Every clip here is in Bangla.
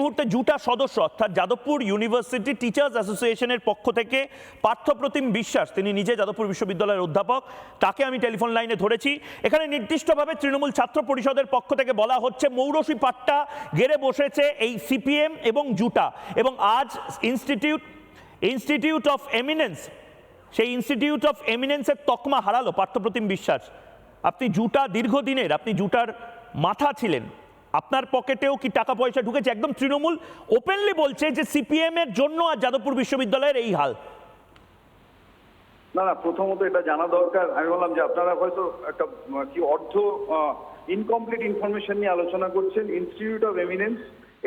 মুহূর্তে জুটা সদস্য অর্থাৎ যাদবপুর ইউনিভার্সিটি টিচার্স অ্যাসোসিয়েশনের পক্ষ থেকে পার্থপ্রতিম বিশ্বাস, তিনি নিজে যাদবপুর বিশ্ববিদ্যালয়ের অধ্যাপক, তাকে আমি টেলিফোন লাইনে ধরেছি। এখানে নির্দিষ্টভাবে তৃণমূল ছাত্র পরিষদের পক্ষ থেকে বলা হচ্ছে, মৌরসী পাট্টা গেড়ে বসেছে এই সিপিএম এবং জুটা। এবং আজ ইনস্টিটিউট ইনস্টিটিউট অফ এমিনেন্স সেই ইনস্টিটিউট অফ এমিনেন্সের তকমা হারালো পার্থপ্রতিম বিশ্বাস। আপনি জুটা দীর্ঘদিনের, আপনি জুটার মাথা ছিলেন। আপনার পকেটেও কি টাকা পয়সা ঢুকেছে? একদম তৃণমূল ওপেনলি বলছে যে সিপিএম এর জন্য আর যাদবপুর বিশ্ববিদ্যালয়ের এই হাল। না না, প্রথমত এটা জানা দরকার। আমি বললাম যে আপনারা হয়তো একটা কি অর্ধ ইনকমপ্লিট ইনফরমেশন নিয়ে আলোচনা করছেন। ইনস্টিটিউট অফ এমিনেন্স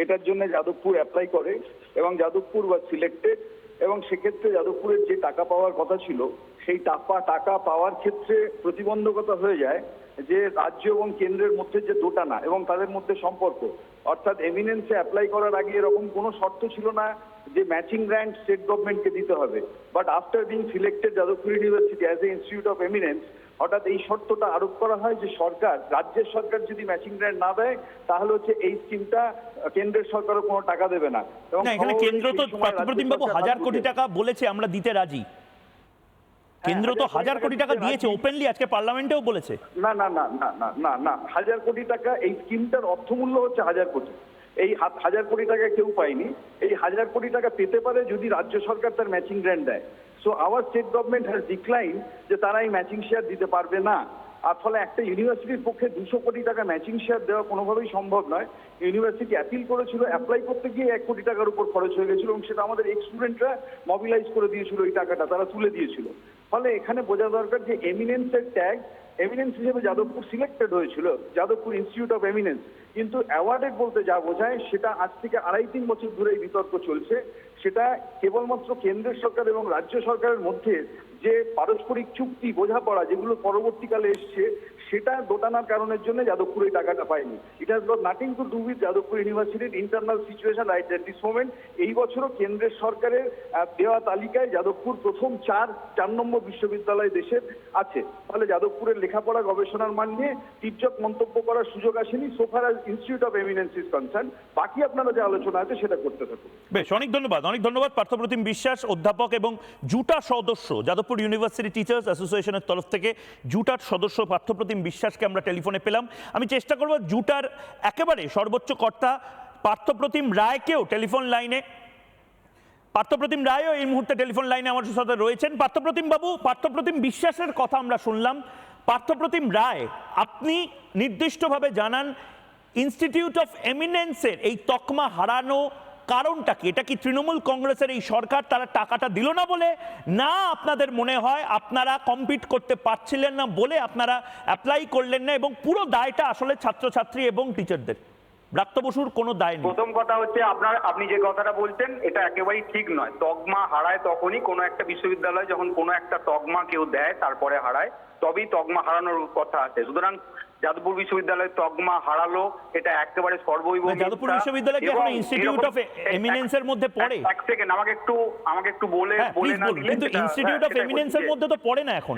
এটার জন্য যাদবপুর অ্যাপ্লাই করে এবং যাদবপুর ওয়াজ সিলেক্টেড এবং সেক্ষেত্রে যাদবপুরের যে টাকা পাওয়ার কথা ছিল, সেই টাকা টাকা পাওয়ার ক্ষেত্রে প্রতিবন্ধকতা হয়ে যায় যে রাজ্য এবং কেন্দ্রের মধ্যে যে দোটানা এবং তাদের মধ্যে সম্পর্ক। অর্থাৎ এমিনেন্সে অ্যাপ্লাই করার আগে এরকম কোনো শর্ত ছিল না যে ম্যাচিং গ্র্যান্ট স্টেট গভর্নমেন্টকে দিতে হবে। But after being selected Jadavpur university as a institute of eminence হঠাৎ এই শর্তটা আরোপ করা হয় যে সরকার রাজ্যের সরকার যদি ম্যাচিং গ্র্যান্ট না দেয় তাহলে হচ্ছে এই স্কিমটা কেন্দ্রের সরকারও কোনো টাকা দেবে না। এবং এখানে কেন্দ্র তো পার্থপ্রতিম বাবু হাজার কোটি টাকা বলেছে আমরা দিতে রাজি। কেন্দ্র তো হাজার কোটি টাকা দিয়েছে ওপেনলি আজকে পার্লামেন্টেও বলেছে। না না না না না না না হাজার কোটি টাকা এই স্কিমটার অর্থমূল্য হচ্ছে হাজার কোটি। এই হাজার কোটি টাকা কেউ পায়নি। এই হাজার কোটি টাকা পেতে পারে যদি রাজ্য সরকার তার ম্যাচিং গ্র্যান্ট দেয়। So our state government has decline যে তারা এই ম্যাচিং শেয়ার দিতে পারবে না। আর ফলে একটা ইউনিভার্সিটির পক্ষে দুশো কোটি টাকা ম্যাচিং শেয়ার দেওয়া কোনোভাবেই সম্ভব নয়। ইউনিভার্সিটি অ্যাপিল করেছিল অ্যাপ্লাই করতে গিয়ে এক কোটি টাকার উপর খরচ হয়ে গেছিল এবং সেটা আমাদের এক্স স্টুডেন্টরা মবিলাইজ করে দিয়েছিল এই টাকাটা, তারা তুলে দিয়েছিল। ফলে এখানে বোঝা দরকার যে এমিনেন্সের ট্যাগ এমিনেন্স হিসেবে যাদবপুর সিলেক্টেড হয়েছিল, যাদবপুর ইনস্টিটিউট অফ এমিনেন্স কিন্তু অ্যাওয়ার্ডেড বলতে যা বোঝায়, সেটা আজ থেকে আড়াই তিন বছর ধরে এই বিতর্ক চলছে। সেটা কেবলমাত্র কেন্দ্রের সরকার এবং রাজ্য সরকারের মধ্যে যে পারস্পরিক চুক্তি, বোঝাপড়া, যেগুলো পরবর্তীকালে এসছে সেটা দোটানার কারণের জন্য যাদবপুর এই টাকাটা পায়নি। It has got nothing to do with Jadavpur ইউনিভার্সিটির internal situation right at this moment এই বছরও কেন্দ্রের সরকারের দেওয়া তালিকায় যাদবপুর প্রথম চার চার নম্বর বিশ্ববিদ্যালয় দেশের আছে। ফলে যাদবপুরের লেখাপড়া, গবেষণার মান নিয়ে তীর্যক মন্তব্য করার সুযোগ আসেনি। So far as institute of eminence is concern বাকি আপনারা যে আলোচনা আছে সেটা করতে থাকুন। বেশ, অনেক ধন্যবাদ। অনেক ধন্যবাদ পার্থপ্রতিম বিশ্বাস, অধ্যাপক এবং জুটা সদস্য, যাদবপুর ইউনিভার্সিটি টিচার্স অ্যাসোসিয়েশনের তরফ থেকে জুটার সদস্য পার্থপ্রতিম বিশ্বাসকে আমরা টেলিফোনে পেলাম। আমি চেষ্টা করব জুটার একেবারে সর্বোচ্চ কর্তা পার্থপ্রতিম রায়কেও টেলিফোন লাইনে, পার্থপ্রতিম রায়ও এই মুহূর্তে টেলিফোন লাইনে আমার সাথে রয়েছেন। পার্থপ্রতিম বাবু, পার্থপ্রতিম বিশ্বাসের কথা আমরা শুনলাম। পার্থপ্রতিম রায়, আপনি নির্দিষ্টভাবে জানান ইনস্টিটিউট অফ এমিনেন্সের এই তকমা হারানো কারণটা কি? এটা কি তৃণমূল কংগ্রেসের এই সরকার তারা টাকাটা দিল না বলে? না, আপনাদের মনে হয় আপনারা কম্পিট করতে পারছিলেন না বলে আপনারা অ্যাপ্লাই করলেন না এবং পুরো দায়টা আসলে ছাত্রছাত্রী এবং টিচারদের ব্রাত্য বসুর কোনো দায় নেই। প্রথম কথা হচ্ছে আপনার, আপনি যে কথাটা বলছেন, এটা একেবারেই ঠিক নয়। তকমা হারায় তখনই কোনো একটা বিশ্ববিদ্যালয় যখন কোনো একটা তকমা কেউ দেয়, তারপরে হারায়, তবেই তকমা হারানোর কথা আছে। সুতরাং যাদবপুর বিশ্ববিদ্যালয় তকমা হারালো এটা একেবারে সর্বৈব যাদবপুর বিশ্ববিদ্যালয় কি এখনও ইনস্টিটিউট অফ এমিনেন্সের মধ্যে পড়ে? এক- সেকেন্ড আমাকে একটু আমাকে একটু বলে হ্যাঁ বলে না কিন্তু ইনস্টিটিউট অফ এমিনেন্সের মধ্যে তো পড়ে না এখন।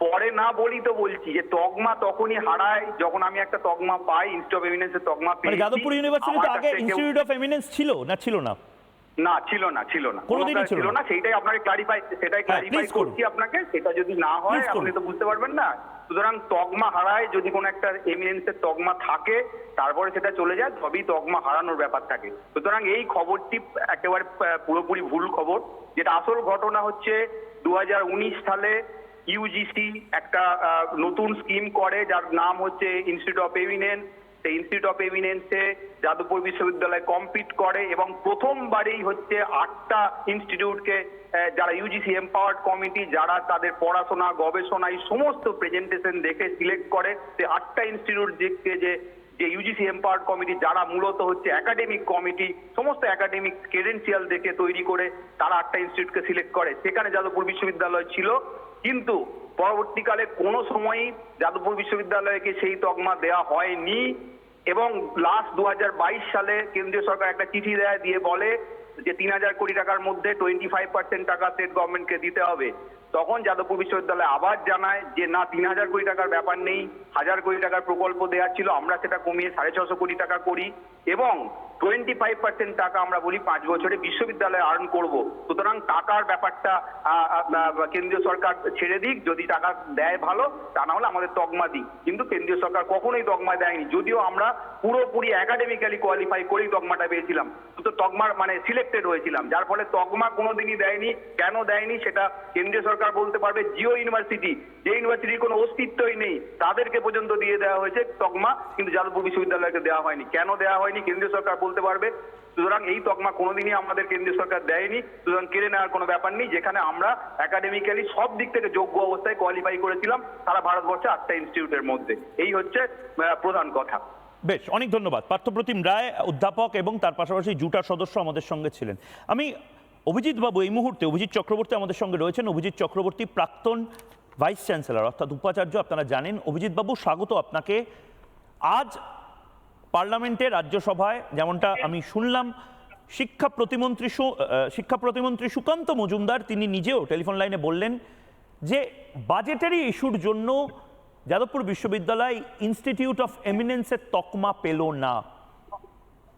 পরে না বলি তো বলছি যে তকমা তখনই হারায় যখন আমি একটা তকমা পাই ইনস্টিটিউট অফ এভিডেন্সের তকমা মানে পেয়েছি। যাদবপুর ইউনিভার্সিটি তো আগে ইনস্টিটিউট অফ এমিনেন্স ছিল না ছিল না? না ছিল না ছিল না। কোনোদিনই ছিল না। সেইটাই আপনাকে ক্লারিফাই সেটাই হ্যাঁ, ক্লারিফাই করছি আপনাকে সেটা যদি না হয় আপনি তো বুঝতে পারবেন না। সুতরাং তকমা হারায় যদি কোনো একটা এমিনেন্সের তকমা থাকে তারপরে সেটা চলে যায় তবেই তকমা হারানোর ব্যাপার থাকে। সুতরাং এই খবরটি একেবারে পুরোপুরি ভুল খবর যেটা আসল ঘটনা হচ্ছে দু হাজার উনিশ সালে ইউজিসি একটা নতুন স্কিম করে যার নাম হচ্ছে ইনস্টিটিউট অফ এভিনেন্স সেই ইনস্টিটিউট অফ এভিনেন্সে যাদবপুর বিশ্ববিদ্যালয় কম্পিট করে এবং প্রথমবারেই হচ্ছে আটটা ইনস্টিটিউটকে যারা ইউজিসি এম্পাওয়ার্ড কমিটি যারা তাদের পড়াশোনা, গবেষণা, এই সমস্ত প্রেজেন্টেশন দেখে সিলেক্ট করে, সে আটটা ইনস্টিটিউট দেখতে যে যে ইউজিসি এম্পাওয়ার্ড কমিটি যারা মূলত হচ্ছে একাডেমিক কমিটি সমস্ত একাডেমিক ক্রেডেন্সিয়াল দেখে তৈরি করে তারা আটটা ইনস্টিটিউটকে সিলেক্ট করে। সেখানে যাদবপুর বিশ্ববিদ্যালয় ছিল। কিন্তু পরবর্তীকালে কোনো সময়ই যাদবপুর বিশ্ববিদ্যালয়কে সেই তকমা দেওয়া হয়নি। এবং লাস্ট দু হাজার বাইশ সালে কেন্দ্রীয় সরকার একটা চিঠি দেয়, দিয়ে বলে যে তিন হাজার কোটি টাকার মধ্যে টোয়েন্টি ফাইভ পার্সেন্ট টাকা স্টেট গভর্নমেন্টকে দিতে হবে। তখন যাদবপুর বিশ্ববিদ্যালয় আবার জানায় যে, না তিন হাজার কোটি টাকার ব্যাপার নেই, হাজার কোটি টাকার প্রকল্প দেওয়া ছিল, আমরা সেটা কমিয়ে সাড়ে ছশো কোটি টাকা করি। এবং টোয়েন্টি ফাইভ পার্সেন্ট টাকা আমরা বলি পাঁচ বছরে বিশ্ববিদ্যালয়ে আর্ন করব। সুতরাং টাকার ব্যাপারটা কেন্দ্রীয় সরকার ছেড়ে দিক। যদি টাকা দেয় ভালো, তা না হলে আমাদের তকমা দিক। কিন্তু কেন্দ্রীয় সরকার কখনোই তকমা দেয়নি। যদিও আমরা পুরোপুরি একাডেমিক্যালি কোয়ালিফাই করেই তকমাটা পেয়েছিলাম। তো তকমার মানে সিলেক্টেড হয়েছিলাম। যার ফলে তকমা কোনোদিনই দেয়নি। কেন দেয়নি সেটা কেন্দ্রীয় সরকার বলতে পারবে জিও ইউনিভার্সিটি। যে ইউনিভার্সিটির কোনো অস্তিত্বই নেই, তাদেরকে পর্যন্ত দিয়ে দেওয়া হয়েছে তকমা। কিন্তু যাদবপুর বিশ্ববিদ্যালয়কে দেওয়া হয়নি। কেন দেওয়া হয়নি? কেন্দ্রীয় সরকার বলতে পারবে। সুতরাং এই তকমা কোনোদিনই আমাদের কেন্দ্রীয় সরকার দেয়নি। সুতরাং কেড়ে নেওয়ার কোনো ব্যাপার নেই। যেখানে আমরা একাডেমিক্যালি সব দিক থেকে যোগ্য অবস্থায় কোয়ালিফাই করেছিলাম সারা ভারতবর্ষে আটটা ইনস্টিটিউটের মধ্যে। এই হচ্ছে প্রধান কথা। বেশ, অনেক ধন্যবাদ। পার্থপ্রতিম রায়, অধ্যাপক এবং তার পাশাপাশি জুটার সদস্য আমাদের সঙ্গে ছিলেন। আমি অভিজিৎ বাবু এই মুহূর্তে, অভিজিৎ চক্রবর্তী আমাদের সঙ্গে রয়েছেন। অভিজিৎ চক্রবর্তী প্রাক্তন ভাইস চ্যান্সেলর অর্থাৎ উপাচার্য, আপনারা জানেন। অভিজিৎ বাবু, স্বাগত আপনাকে। আজ পার্লামেন্টে, রাজ্যসভায়, যেমনটা আমি শুনলাম, শিক্ষা প্রতিমন্ত্রী শিক্ষা প্রতিমন্ত্রী সুকান্ত মজুমদার, তিনি নিজেও টেলিফোন লাইনে বললেন যে বাজেটারি ইস্যুর জন্য যাদবপুর বিশ্ববিদ্যালয় ইনস্টিটিউট অফ এমিনেন্সের তকমা পেল না।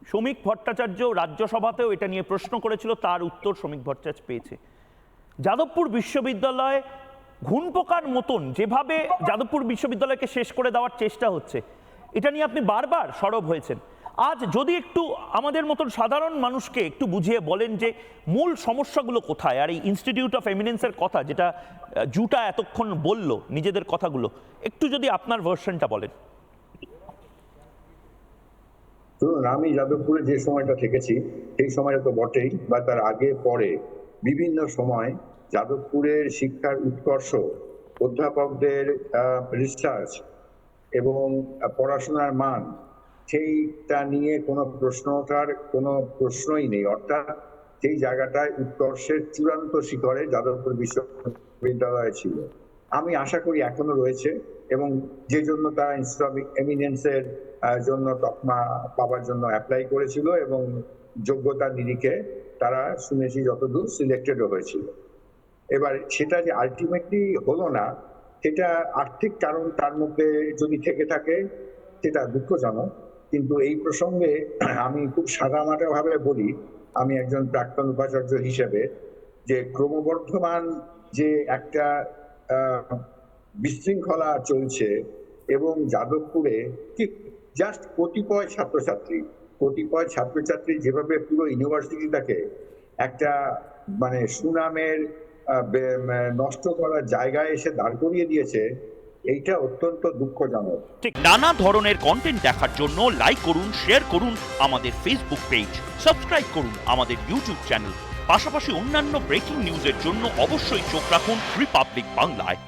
শ্রমিক ভট্টাচার্য রাজ্যসভাতেও এটা নিয়ে প্রশ্ন করেছিল, তার উত্তর শ্রমিক ভট্টাচার্য পেয়েছে। যাদবপুর বিশ্ববিদ্যালয় ঘুনপোকার মতন, যেভাবে যাদবপুর বিশ্ববিদ্যালয়কে শেষ করে দেওয়ার চেষ্টা হচ্ছে এটা নিয়ে আপনি বারবার সরব হয়েছেন। আজ যদি একটু আমাদের মতন সাধারণ মানুষকে একটু বুঝিয়ে বলেন যে মূল সমস্যাগুলো কোথায় আর এই ইনস্টিটিউট অফ এমিনেন্সের কথা যেটা জুটা এতক্ষণ বলল নিজেদের কথাগুলো, একটু যদি আপনার ভার্সনটা বলেন। শুনুন আমি যাদবপুরে যে সময়টা থেকেছি, সেই সময়টা তো বটেই, বা তার আগে, পরে বিভিন্ন সময় যাদবপুরের শিক্ষার উৎকর্ষ অধ্যাপকদের রিসার্চ এবং পড়াশোনার মান, সেইটা নিয়ে কোনো প্রশ্ন ওঠার কোনো প্রশ্নই নেই। অর্থাৎ সেই জায়গাটায় উৎকর্ষের চূড়ান্ত শিখরে যাদবপুর বিশ্ববিদ্যালয় ছিল। আমি আশা করি এখনও রয়েছে এবং যে জন্য তারা ইসলামিক এমিনেন্সের জন্য তকমা পাওয়ার জন্য অ্যাপ্লাই করেছিল এবং যোগ্যতা নিরিখে তারা শুনেছি যতদূর সিলেক্টেডও হয়েছিল। এবার সেটা যে আলটিমেটলি হলো না সেটা আর্থিক কারণ তার মধ্যে যদি থেকে থাকে, সেটা দুঃখজনক। কিন্তু এই প্রসঙ্গে আমি খুব সাদামাটা ভাবে বলি, আমি একজন প্রাক্তন উপাচার্য হিসেবে, যে ক্রমবর্ধমান যে একটা বিশৃঙ্খলা চলছে এবং যাদবপুরে ঠিক জাস্ট কতিপয় ছাত্রছাত্রী কতিপয় ছাত্রছাত্রী যেভাবে পুরো ইউনিভার্সিটিটাকে একটা মানে সুনামের নষ্ট করার জায়গায় এসে দাঁড় করিয়ে দিয়েছে, এইটা অত্যন্ত দুঃখজনক। ঠিক, নানা ধরনের কন্টেন্ট দেখার জন্য লাইক করুন শেয়ার করুন আমাদের ফেসবুক পেজ সাবস্ক্রাইব করুন আমাদের ইউটিউব চ্যানেল পাশাপাশি অন্যান্য ব্রেকিং নিউজের জন্য অবশ্যই চোখ রাখুন রিপাবলিক বাংলায়